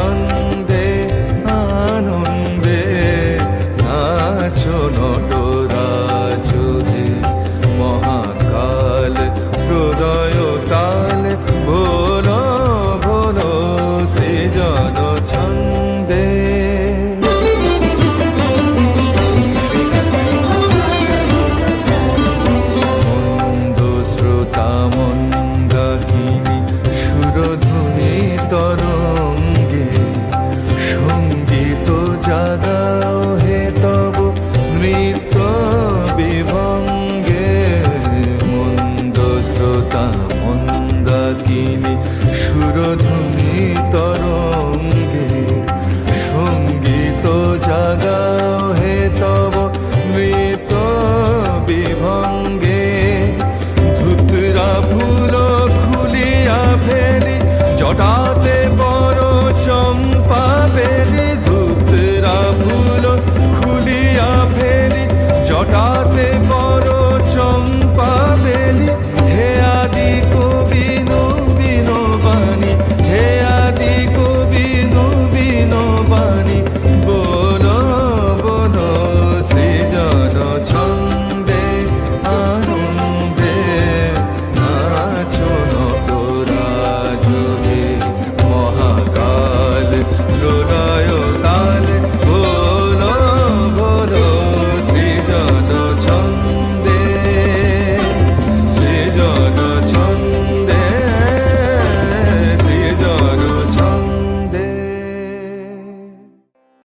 আনন্দে আনন্দে নাচো নটরাজে মহাকাল প্রদয় তাল ভোল ভোল সৃজন ছন্দে। মন্দ ঘটাতে বড় চম্পা বেরি ধূপরা ফুল খুলিয়া ফেরি। জটাতে বড়